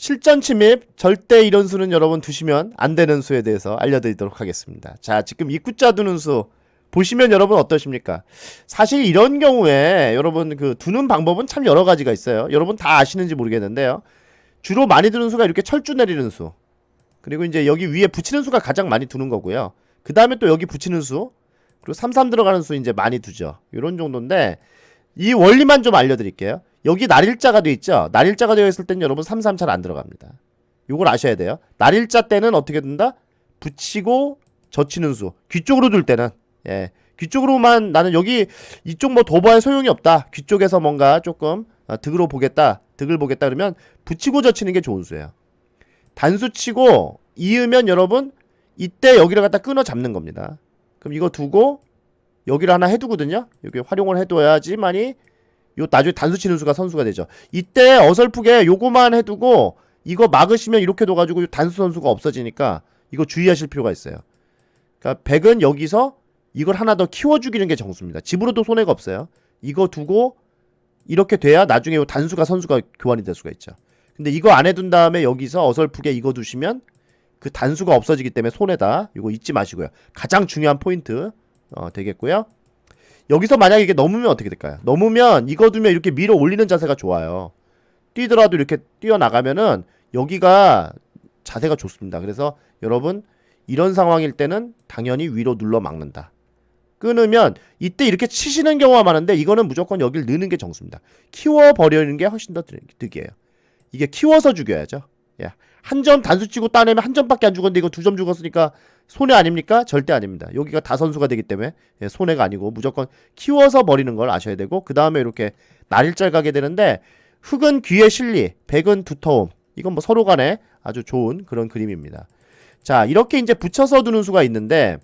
실전 침입 절대 이런 수는 여러분 두시면 안 되는 수에 대해서 알려드리도록 하겠습니다. 자, 지금 입구자 두는 수 보시면 여러분 어떠십니까? 사실 이런 경우에 여러분 그 두는 방법은 참 여러 가지가 있어요. 여러분 다 아시는지 모르겠는데요. 주로 많이 두는 수가 이렇게 철주 내리는 수. 그리고 이제 여기 위에 붙이는 수가 가장 많이 두는 거고요. 그 다음에 또 여기 붙이는 수. 그리고 33 들어가는 수 이제 많이 두죠. 이런 정도인데 이 원리만 좀 알려드릴게요. 여기 날일자가 돼 있죠. 날일자가 되어 있을 땐 여러분 33 잘 안 들어갑니다. 요걸 아셔야 돼요. 날일자 때는 어떻게 둔다? 붙이고 젖히는 수. 귀 쪽으로 둘 때는 예. 귀 쪽으로만 나는 여기 이쪽 뭐 도보에 소용이 없다. 귀 쪽에서 뭔가 조금 어, 득으로 보겠다. 득을 보겠다 그러면 붙이고 젖히는 게 좋은 수예요. 단수 치고 이으면 여러분 이때 여기를 갖다 끊어 잡는 겁니다. 그럼 이거 두고 여기를 하나 해두거든요. 여기 활용을 해둬야지만이 요 나중에 단수 치는 수가 선수가 되죠. 이때 어설프게 요거만 해두고 이거 막으시면 이렇게 둬가지고 단수 선수가 없어지니까 이거 주의하실 필요가 있어요. 그러니까 백은 여기서 이걸 하나 더 키워주기는 게 정수입니다. 집으로도 손해가 없어요. 이거 두고 이렇게 돼야 나중에 요 단수가 선수가 교환이 될 수가 있죠. 근데 이거 안 해둔 다음에 여기서 어설프게 이거 두시면 그 단수가 없어지기 때문에 손해다. 이거 잊지 마시고요. 가장 중요한 포인트 어, 되겠고요. 여기서 만약에 이게 넘으면 어떻게 될까요? 넘으면 이거 두면 이렇게 밀어 올리는 자세가 좋아요. 뛰더라도 이렇게 뛰어나가면은 여기가 자세가 좋습니다. 그래서 여러분 이런 상황일 때는 당연히 위로 눌러 막는다. 끊으면 이때 이렇게 치시는 경우가 많은데 이거는 무조건 여기를 넣는 게 정수입니다. 키워 버리는 게 훨씬 더 득- 득이에요. 이게 키워서 죽여야죠. 예. 한 점 단수 치고 따내면 한 점밖에 안 죽었는데 이거 두 점 죽었으니까 손해 아닙니까? 절대 아닙니다. 여기가 다 선수가 되기 때문에 예, 손해가 아니고 무조건 키워서 버리는 걸 아셔야 되고 그 다음에 이렇게 날일잘 가게 되는데 흙은 귀의 실리, 백은 두터움. 이건 뭐 서로 간에 아주 좋은 그런 그림입니다. 자 이렇게 이제 붙여서 두는 수가 있는데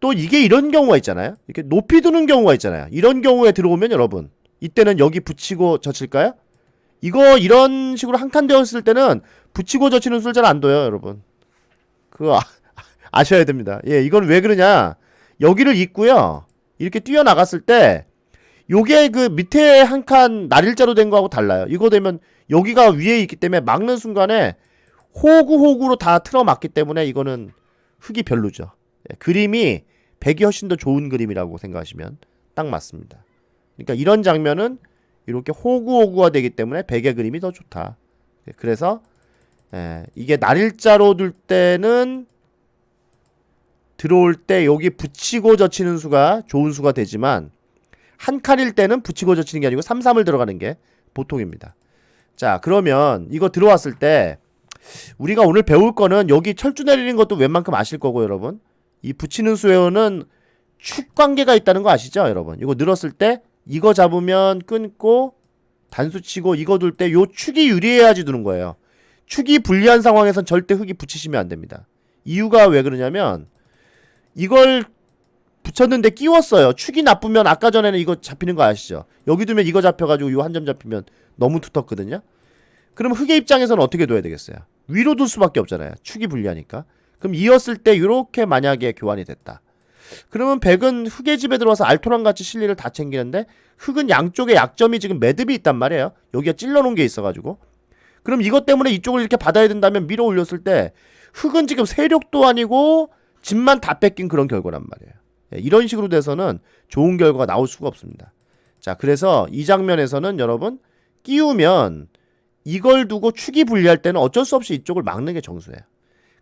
또 이게 이런 경우가 있잖아요. 이렇게 높이 두는 경우가 있잖아요. 이런 경우에 들어오면 여러분 이때는 여기 붙이고 젖힐까요? 이거 이런 식으로 한칸 되었을 때는 붙이고 젖히는 수를 잘안 둬요, 여러분. 그거 아, 아셔야 됩니다. 예, 이건 왜 그러냐? 여기를 잇고요. 이렇게 뛰어나갔을 때 요게 그 밑에 한 칸 날일자로 된 거하고 달라요. 이거 되면 여기가 위에 있기 때문에 막는 순간에 호구 호구로 다 틀어 막기 때문에 이거는 흙이 별로죠. 예, 그림이 백이 훨씬 더 좋은 그림이라고 생각하시면 딱 맞습니다. 그러니까 이런 장면은 이렇게 호구호구가 되기 때문에 백의 그림이 더 좋다. 예, 그래서 예, 이게 날일자로 둘 때는 들어올 때 여기 붙이고 젖히는 수가 좋은 수가 되지만 한 칸일 때는 붙이고 젖히는 게 아니고 3, 3을 들어가는 게 보통입니다. 자 그러면 이거 들어왔을 때 우리가 오늘 배울 거는 여기 철주 내리는 것도 웬만큼 아실 거고 여러분 이 붙이는 수에는 축 관계가 있다는 거 아시죠 여러분 이거 늘었을 때 이거 잡으면 끊고 단수 치고 이거 둘 때 요 축이 유리해야지 두는 거예요. 축이 불리한 상황에선 절대 흙이 붙이시면 안 됩니다. 이유가 왜 그러냐면 이걸 붙였는데 끼웠어요. 축이 나쁘면 아까 전에는 이거 잡히는 거 아시죠? 여기 두면 이거 잡혀가지고 요 한 점 잡히면 너무 두텁거든요. 그럼 흙의 입장에서는 어떻게 둬야 되겠어요? 위로 둘 수밖에 없잖아요. 축이 불리하니까. 그럼 이었을 때 이렇게 만약에 교환이 됐다 그러면 백은 흙의 집에 들어와서 알토란 같이 실리를 다 챙기는데 흙은 양쪽에 약점이 지금 매듭이 있단 말이에요. 여기가 찔러놓은 게 있어가지고. 그럼 이것 때문에 이쪽을 이렇게 받아야 된다면 밀어 올렸을 때 흙은 지금 세력도 아니고 집만 다 뺏긴 그런 결과란 말이에요. 예, 이런 식으로 돼서는 좋은 결과가 나올 수가 없습니다. 자, 그래서 이 장면에서는 여러분 끼우면 이걸 두고 축이 불리할 때는 어쩔 수 없이 이쪽을 막는 게 정수예요.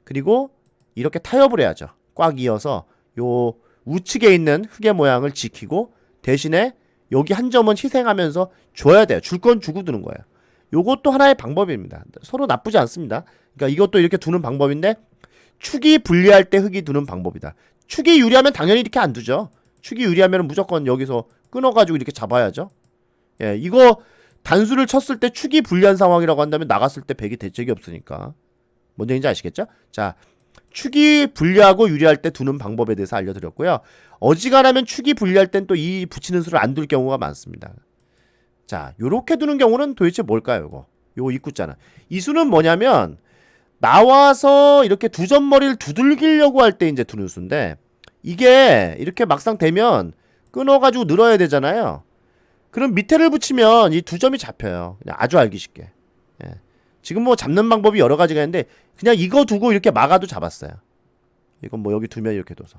그리고 이렇게 타협을 해야죠. 꽉 이어서 요 우측에 있는 흙의 모양을 지키고 대신에 여기 한 점은 희생하면서 줘야 돼요. 줄 건 주고 두는 거예요. 요것도 하나의 방법입니다. 서로 나쁘지 않습니다. 그러니까 이것도 이렇게 두는 방법인데 축이 불리할 때 흙이 두는 방법이다. 축이 유리하면 당연히 이렇게 안 두죠. 축이 유리하면 무조건 여기서 끊어가지고 이렇게 잡아야죠. 예, 이거 단수를 쳤을 때 축이 불리한 상황이라고 한다면 나갔을 때 백이 대책이 없으니까. 뭔 얘기인지 아시겠죠? 자, 축이 불리하고 유리할 때 두는 방법에 대해서 알려드렸고요. 어지간하면 축이 불리할 땐 또 이 붙이는 수를 안 둘 경우가 많습니다. 자, 요렇게 두는 경우는 도대체 뭘까요, 이거? 요 입구자는. 이 수는 뭐냐면, 나와서 이렇게 두 점머리를 두들기려고 할 때 이제 두는 수인데, 이게 이렇게 막상 되면 끊어가지고 늘어야 되잖아요. 그럼 밑에를 붙이면 이 두 점이 잡혀요. 아주 알기 쉽게. 예. 지금 뭐 잡는 방법이 여러 가지가 있는데 그냥 이거 두고 이렇게 막아도 잡았어요. 이건 뭐 여기 두면 이렇게 둬서.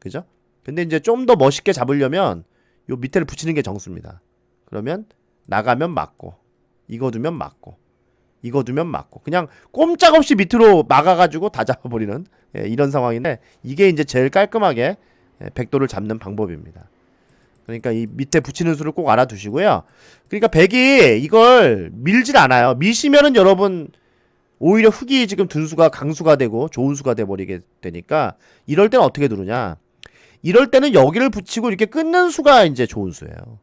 그죠? 근데 이제 좀 더 멋있게 잡으려면 요 밑에를 붙이는 게 정수입니다. 그러면 나가면 맞고 이거 두면 맞고 이거 두면 맞고 그냥 꼼짝없이 밑으로 막아가지고 다 잡아버리는 예, 이런 상황인데 이게 이제 제일 깔끔하게 예, 백도를 잡는 방법입니다. 그러니까 이 밑에 붙이는 수를 꼭 알아두시고요. 그러니까 백이 이걸 밀질 않아요. 미시면은 여러분 오히려 흙이 지금 둔수가 강수가 되고 좋은 수가 돼 버리게 되니까 이럴 때는 어떻게 두느냐? 이럴 때는 여기를 붙이고 이렇게 끊는 수가 이제 좋은 수예요.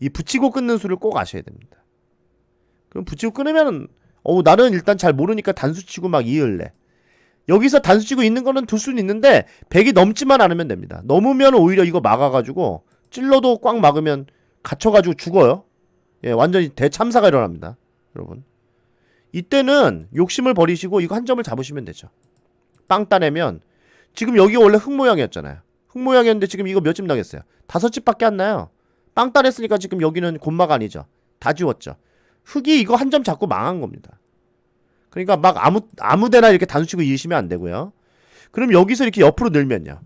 이 붙이고 끊는 수를 꼭 아셔야 됩니다. 그럼 붙이고 끊으면 어우 나는 일단 잘 모르니까 단수 치고 막 이을래. 여기서 단수 치고 있는 거는 둘 수는 있는데 100이 넘지만 않으면 됩니다. 넘으면 오히려 이거 막아가지고 찔러도 꽉 막으면 갇혀가지고 죽어요. 예, 완전히 대참사가 일어납니다. 여러분. 이때는 욕심을 버리시고 이거 한 점을 잡으시면 되죠. 빵 따내면 지금 여기 원래 흙 모양이었잖아요. 흙 모양이었는데 지금 이거 몇 집 나겠어요? 다섯 집밖에 안 나요. 빵 따냈으니까 지금 여기는 곤마가 아니죠. 다 지웠죠. 흙이 이거 한 점 잡고 망한 겁니다. 그러니까 막 아무 아무데나 이렇게 단수치고 이으시면 안 되고요. 그럼 여기서 이렇게 옆으로 늘면요.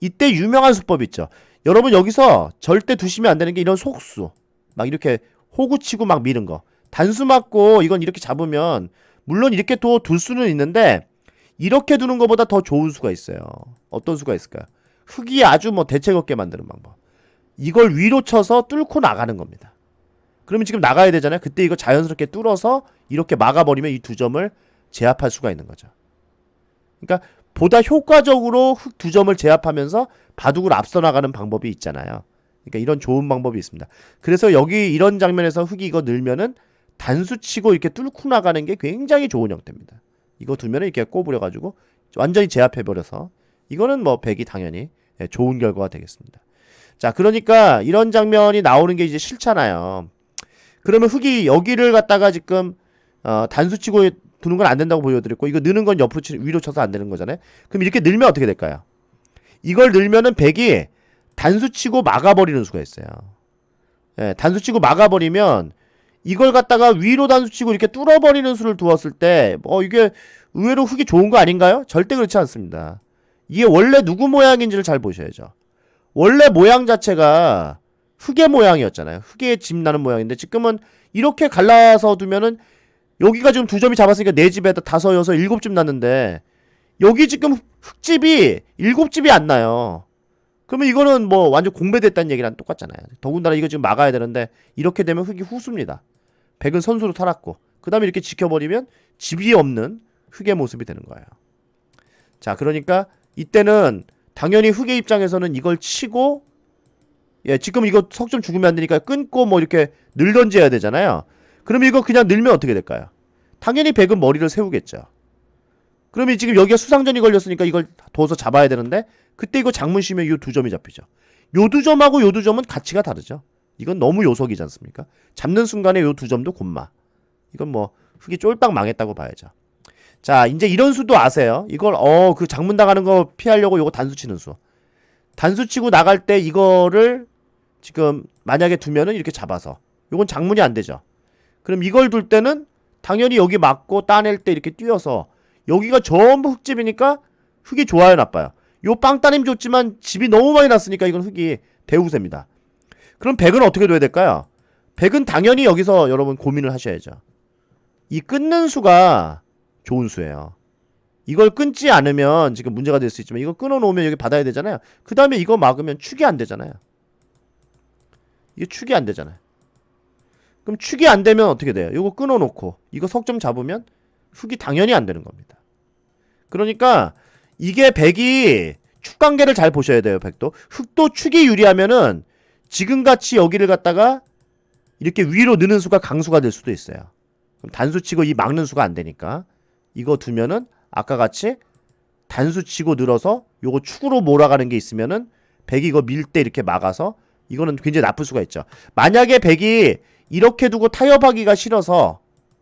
이때 유명한 수법 있죠. 여러분 여기서 절대 두시면 안 되는 게 이런 속수. 막 이렇게 호구 치고 막 미는 거. 단수 맞고 이건 이렇게 잡으면 물론 이렇게 또 둘 수는 있는데 이렇게 두는 것보다 더 좋은 수가 있어요. 어떤 수가 있을까요? 흙이 아주 뭐 대책 없게 만드는 방법. 이걸 위로 쳐서 뚫고 나가는 겁니다. 그러면 지금 나가야 되잖아요. 그때 이거 자연스럽게 뚫어서 이렇게 막아버리면 이 두 점을 제압할 수가 있는 거죠. 그러니까 보다 효과적으로 흙두 점을 제압하면서 바둑을 앞서 나가는 방법이 있잖아요. 그러니까 이런 좋은 방법이 있습니다. 그래서 여기 이런 장면에서 흙이 이거 늘면은 단수 치고 이렇게 뚫고 나가는 게 굉장히 좋은 형태입니다. 이거 두면은 이렇게 꼬부려 가지고 완전히 제압해 버려서 이거는 뭐 백이 당연히 예, 좋은 결과가 되겠습니다. 자, 그러니까 이런 장면이 나오는 게 이제 싫잖아요. 그러면 흙이 여기를 갖다가 지금 어, 단수 치고 두는 건 안 된다고 보여드렸고 이거 느는 건 옆으로 치, 위로 쳐서 안 되는 거잖아요. 그럼 이렇게 늘면 어떻게 될까요? 이걸 늘면은 백이 단수 치고 막아버리는 수가 있어요. 예, 단수 치고 막아버리면 이걸 갖다가 위로 단수 치고 이렇게 뚫어버리는 수를 두었을 때, 어, 이게 의외로 흙이 좋은 거 아닌가요? 절대 그렇지 않습니다. 이게 원래 누구 모양인지를 잘 보셔야죠. 원래 모양 자체가 흙의 모양이었잖아요. 흙의 집 나는 모양인데 지금은 이렇게 갈라서 두면은 여기가 지금 두 점이 잡았으니까 네 집에다 다섯, 여섯, 일곱 집 났는데 여기 지금 흙집이 일곱 집이 안 나요. 그러면 이거는 뭐 완전 공배됐다는 얘기랑 똑같잖아요. 더군다나 이거 지금 막아야 되는데 이렇게 되면 흙이 후수입니다. 백은 선수로 살았고 그 다음에 이렇게 지켜버리면 집이 없는 흙의 모습이 되는 거예요. 자 그러니까 이때는 당연히 흙의 입장에서는 이걸 치고 예 지금 이거 석점 죽으면 안 되니까 끊고 뭐 이렇게 늘던지 해야 되잖아요. 그러면 이거 그냥 늘면 어떻게 될까요? 당연히 백은 머리를 세우겠죠. 그러면 지금 여기가 수상전이 걸렸으니까 이걸 둬서 잡아야 되는데 그때 이거 장문 쉬면 이 두 점이 잡히죠. 요 두 점하고 요 두 점은 가치가 다르죠. 이건 너무 요석이지 않습니까? 잡는 순간에 요 두 점도 곤마. 이건 뭐 흙이 쫄딱 망했다고 봐야죠. 자, 이제 이런 수도 아세요. 이걸 어 그 장문 당하는 거 피하려고 요거 단수 치는 수. 단수 치고 나갈 때 이거를 지금 만약에 두면은 이렇게 잡아서 요건 장문이 안 되죠. 그럼 이걸 둘 때는 당연히 여기 맞고 따낼 때 이렇게 뛰어서 여기가 전부 흙집이니까 흙이 좋아요 나빠요. 요 빵 따님 좋지만 집이 너무 많이 났으니까 이건 흙이 대우세입니다. 그럼 백은 어떻게 둬야 될까요? 백은 당연히 여기서 여러분 고민을 하셔야죠. 이 끊는 수가 좋은 수예요. 이걸 끊지 않으면 지금 문제가 될 수 있지만 이거 끊어 놓으면 여기 받아야 되잖아요. 그 다음에 이거 막으면 축이 안 되잖아요. 이게 축이 안 되잖아요. 그럼 축이 안 되면 어떻게 돼요? 이거 끊어 놓고 이거 석점 잡으면 흙이 당연히 안 되는 겁니다. 그러니까 이게 백이 축 관계를 잘 보셔야 돼요. 백도 흙도 축이 유리하면은 지금 같이 여기를 갖다가 이렇게 위로 느는 수가 강수가 될 수도 있어요. 그럼 단수 치고 이 막는 수가 안 되니까 이거 두면은 아까 같이 단수 치고 늘어서 요거 축으로 몰아가는 게 있으면은 백이 이거 밀 때 이렇게 막아서 이거는 굉장히 나쁠 수가 있죠. 만약에 백이 이렇게 두고 타협하기가 싫어서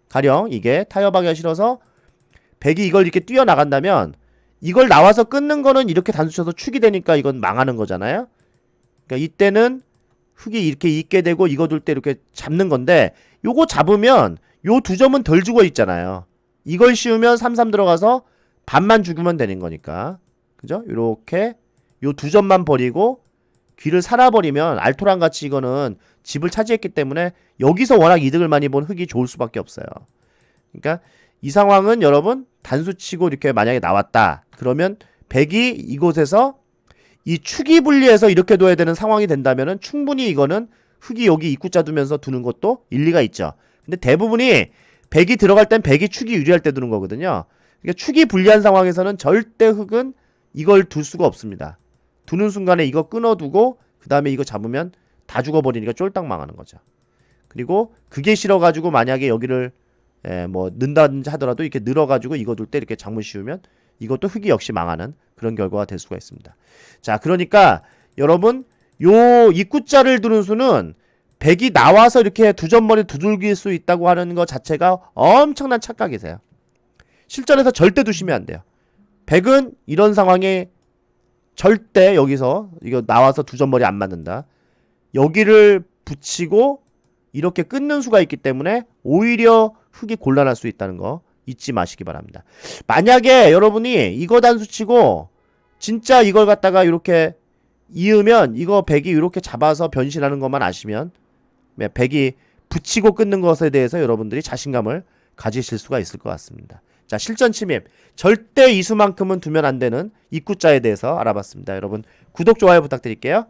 가령 이게 타협하기가 싫어서 백이 이걸 이렇게 뛰어나간다면 이걸 나와서 끊는 거는 이렇게 단수 쳐서 축이 되니까 이건 망하는 거잖아요. 그러니까 이때는 흙이 이렇게 있게 되고 이거 둘 때 이렇게 잡는 건데 요거 잡으면 요 두 점은 덜 죽어 있잖아요. 이걸 씌우면 33 들어가서 반만 죽으면 되는 거니까. 그죠? 요렇게 요 두 점만 버리고 귀를 살아버리면 알토란 같이 이거는 집을 차지했기 때문에 여기서 워낙 이득을 많이 본 흑이 좋을 수밖에 없어요. 그러니까 이 상황은 여러분 단수치고 이렇게 만약에 나왔다. 그러면 백이 이곳에서 이 축이 분리해서 이렇게 둬야 되는 상황이 된다면은 충분히 이거는 흑이 여기 입구자 두면서 두는 것도 일리가 있죠. 근데 대부분이 백이 들어갈 땐 백이 축이 유리할 때 두는 거거든요. 그러니까 축이 불리한 상황에서는 절대 흑은 이걸 둘 수가 없습니다. 두는 순간에 이거 끊어두고 그 다음에 이거 잡으면 다 죽어버리니까 쫄딱 망하는 거죠. 그리고 그게 싫어가지고 만약에 여기를 예, 뭐 는다든지 하더라도 이렇게 늘어가지고 이거 둘 때 이렇게 장문 씌우면 이것도 흑이 역시 망하는 그런 결과가 될 수가 있습니다. 자, 그러니까 여러분 요 입구자를 두는 수는 백이 나와서 이렇게 두 점머리 두들길 수 있다고 하는 것 자체가 엄청난 착각이세요. 실전에서 절대 두시면 안 돼요. 백은 이런 상황에 절대 여기서 이거 나와서 두 점머리 안 맞는다. 여기를 붙이고 이렇게 끊는 수가 있기 때문에 오히려 흑이 곤란할 수 있다는 거 잊지 마시기 바랍니다. 만약에 여러분이 이거 단수 치고 진짜 이걸 갖다가 이렇게 이으면 이거 백이 이렇게 잡아서 변신하는 것만 아시면 네, 백이 붙이고 끊는 것에 대해서 여러분들이 자신감을 가지실 수가 있을 것 같습니다. 자, 실전 침입. 절대 이수만큼은 두면 안 되는 입구자에 대해서 알아봤습니다. 여러분, 구독, 좋아요 부탁드릴게요.